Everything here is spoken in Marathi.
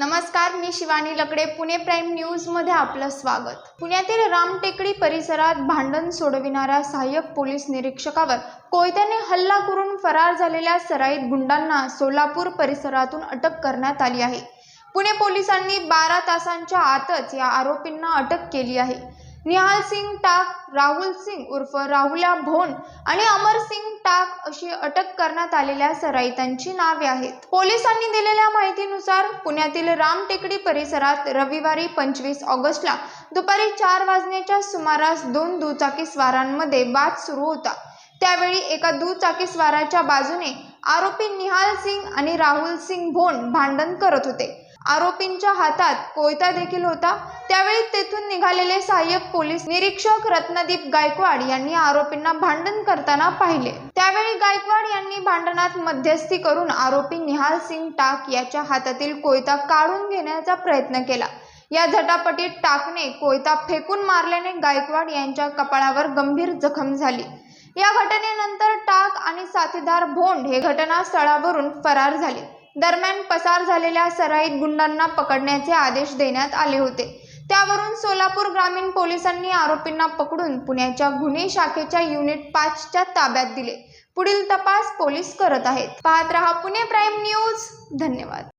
नमस्कार मी शिवानी लकडे पुणे प्राईम न्यूजमध्ये आपलं स्वागत. पुण्यातील रामटेकडी परिसरात भांडण सोडविणाऱ्या सहाय्यक पोलीस निरीक्षकावर कोयत्याने हल्ला करून फरार झालेल्या सराईत गुंडांना सोलापूर परिसरातून अटक करण्यात आली आहे. पुणे पोलिसांनी बारा तासांच्या आतच या आरोपींना अटक केली आहे. निहाल सिंग टाक राहुल सिंग उर्फ राहुला भोन आणि अमर सिंग टाक अशी अटक करण्यात आलेल्या सराईतांची नावे आहेत. पोलिसांनी दिलेल्या माहितीनुसार पुण्यातील रामटेकडी परिसरात रविवारी पंचवीस ऑगस्टला दुपारी चार वाजण्याच्या सुमारास दोन दुचाकी स्वारांमध्ये वाद सुरू होता. त्यावेळी एका दुचाकी स्वाराच्या बाजूने आरोपी निहाल सिंग आणि राहुल सिंग भोन भांडण करत होते. आरोपींच्या हातात कोयता देखील होता. त्यावेळी तेथून निघालेले सहाय्यक पोलीस निरीक्षक रत्नदीप गायकवाड यांनी आरोपींना भांडण करताना पाहिले. त्यावेळी गायकवाड यांनी भांडणात मध्यस्थी करून आरोपी निहाल सिंग टाक याच्या हातातील कोयता काढून घेण्याचा प्रयत्न केला. या झटापटीत टाकने कोयता फेकून मारल्याने गायकवाड यांच्या कपाळावर गंभीर जखम झाली. या घटनेनंतर टाक आणि साथीदार भोंड हे घटनास्थळावरून फरार झाले. दरम्यान पसार झालेल्या सराईत गुंडांना पकडण्याचे आदेश देण्यात आले होते. त्यावरून सोलापूर ग्रामीण पोलिसांनी आरोपींना पकडून पुण्याच्या गुन्हे शाखेच्या युनिट पाचच्या ताब्यात दिले. पुढील तपास पोलीस करत आहेत. पाहत रहा पुणे प्राईम न्यूज. धन्यवाद.